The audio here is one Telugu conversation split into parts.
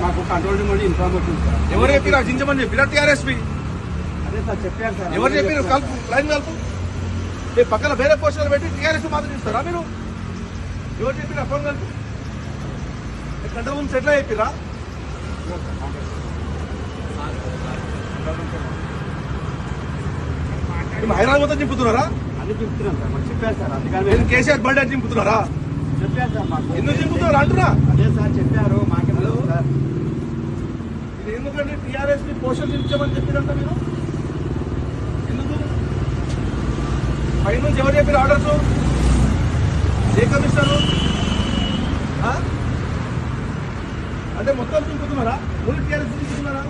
మాకు కంట్రోల్ రూమ్ ఎవరు చెప్పినా చించమని చెప్పినా టీఆర్ఎస్పీ అదే సార్ చెప్పారు సార్ ఎవరు చెప్పిన కలుపు లైన్ కలుపు. మీ పక్కన వేరే పోస్టులు పెట్టి టీఆర్ఎస్ మాత్రం ఇస్తారా మీరు? ఎవరు చెప్పిన ఫోన్ కలుపు. కంట్రోల్ రూమ్స్ ఎట్లా చెప్పిరా మేము హైదరాబాద్ మొత్తం చింపుతున్నారా? అన్ని చెప్తున్నాం సార్ చెప్పారు సార్ అందుకని కేసీఆర్ బర్త్డే చింపుతున్నారా? చెప్పారు సార్ మాకు. ఎందుకు చింపుతున్నారు అంటున్నా. అదే సార్ చెప్పారు మాకే తెలుసు సార్. ఇది ఎందుకంటే టీఆర్ఎస్ని పోషించమని చెప్పినంత మీరు? ఎందుకు? పైనుంచి ఎవరు చెప్పారు ఆర్డర్స్? ఏ కమిషనర్? అంటే మొత్తం తింపుతున్నారా ఓన్లీ టీఆర్ఎస్ తింపుతున్నారా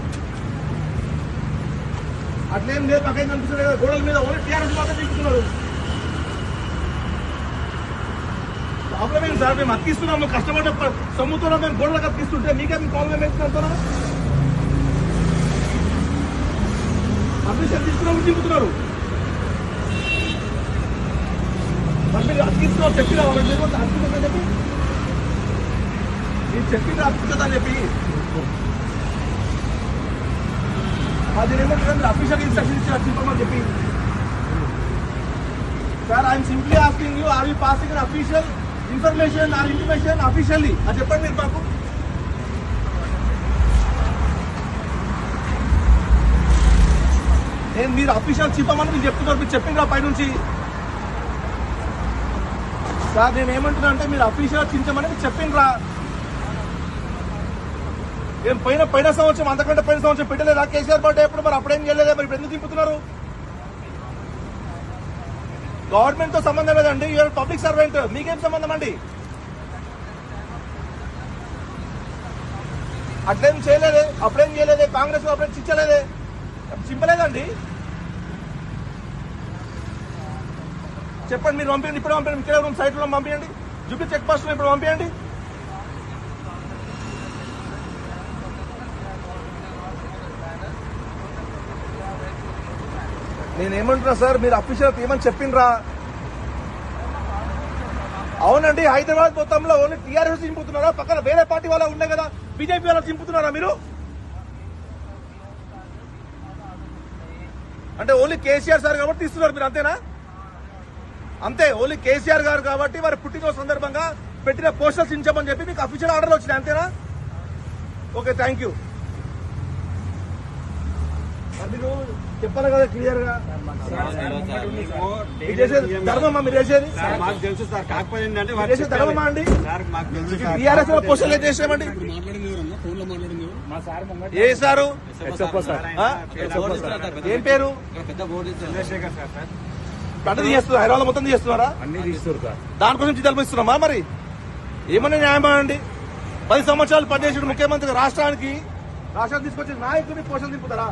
అట్లేం లేదు పక్కన కనిపిస్తుంది కదా. గోడల మీద ఓన్లీ టీఆర్ఎస్ మాత్రం తింపుతున్నారు ప్రాబ్లం ఏంటి సార్? మేము అతికిస్తున్నాం మేము కష్టపడ్డ ప- సొమ్ముతో మేము గోడలకు అతికిస్తుంటే మీకే మీ ప్రాబ్లం ఏంటి అంటారా పర్మిషన్ తీసుకున్నాము దింపుతున్నారు మరి మీరు అతికిస్తున్నావు చెప్పినా వాళ్ళకి? తెలియదు అతికిస్తుందని చెప్పి? మీరు చెప్పింది అతికిస్తుందని చెప్పి? అది ఏమంటారు మీరు అఫీషియల్ ఇన్స్ట్రక్షన్ ఇచ్చి చెప్పమని చెప్పి. Sir I'm simply asking you are you passing official information or information officially అది చెప్పండి మీరు మాకు. నేను మీరు అఫీషియల్ చెప్పమని మీరు చెప్తున్నారు మీరు చెప్పిండ్రా పైనుంచి. సార్ నేను ఏమంటున్నా అంటే మీరు అఫీషియల్ చించమని మీరు చెప్పిండ్రా. నేను పైన పైన సంవత్సరం అంతకంటే పైన సంవత్సరం పెట్టలేదా? కేసీఆర్ పార్టీ ఎప్పుడు? మరి అప్పుడేం చేయలేదా? మరి ఇప్పుడు ఎందుకు దింపుతున్నారు? గవర్నమెంట్తో సంబంధం లేదండి. యూఆర్ పబ్లిక్ సర్వెంట్ మీకేం సంబంధం అండి? అట్లేం చేయలేదే. అప్పుడేం చేయలేదే. కాంగ్రెస్ అప్పుడే చిచ్చలేదే. చింపలేదండి. చెప్పండి మీరు పంపించండి ఇప్పుడు పంపించండి ఇక్కడ సైట్లో పంపించండి జూపీ చెక్ పోస్ట్ ఇప్పుడు పంపించండి నేనేమంటున్నా సార్ మీరు అఫీషియల్ ఏమని చెప్పిండ్రా? అవునండి హైదరాబాద్ మొత్తంలో ఓన్లీ టీఆర్ఎస్ చింపుతున్నారా? పక్కన వేరే పార్టీ వాళ్ళ ఉండే కదా బీజేపీ వాళ్ళు చింపుతున్నారా మీరు? అంటే ఓన్లీ కేసీఆర్ సార్ కాబట్టి తీస్తున్నారు మీరు అంతేనా? అంతే ఓన్లీ కేసీఆర్ గారు కాబట్టి వారి పుట్టినరోజు సందర్భంగా పెట్టిన పోస్టర్స్ ఇచ్చామని చెప్పి మీకు అఫీషియల్ ఆర్డర్ వచ్చినాయి అంతేనా? Okay thank you. మీరు చెప్పాలి కదా క్లియర్గా. ధర్మమా మీరు చేసేది? మాకు తెలుసు సార్ కాకపోతే ఏంటంటే ధర్మమా అండి? సార్ మాకు తెలుసు సార్. టీఆర్ఎస్లో పోస్టర్లు ఏం చేసామండి సార్ ఏ సారు? SFO sir. ఆ? ఏం పేరు? పెద్ద బోర్డు చంద్రశేఖర్ సార్ సార్ చేస్తున్నారు హైదరాబాద్ మొత్తం చేస్తున్నారా అన్ని దానికోసం జీతాలు ఇస్తున్నామా మరి? ఏమన్నా న్యాయమా అండి? పది సంవత్సరాలు పనిచేసిన ముఖ్యమంత్రి రాష్ట్రానికి రాష్ట్రాన్ని తీసుకొచ్చి నాయకుడిని పోషణ దింపుతారా?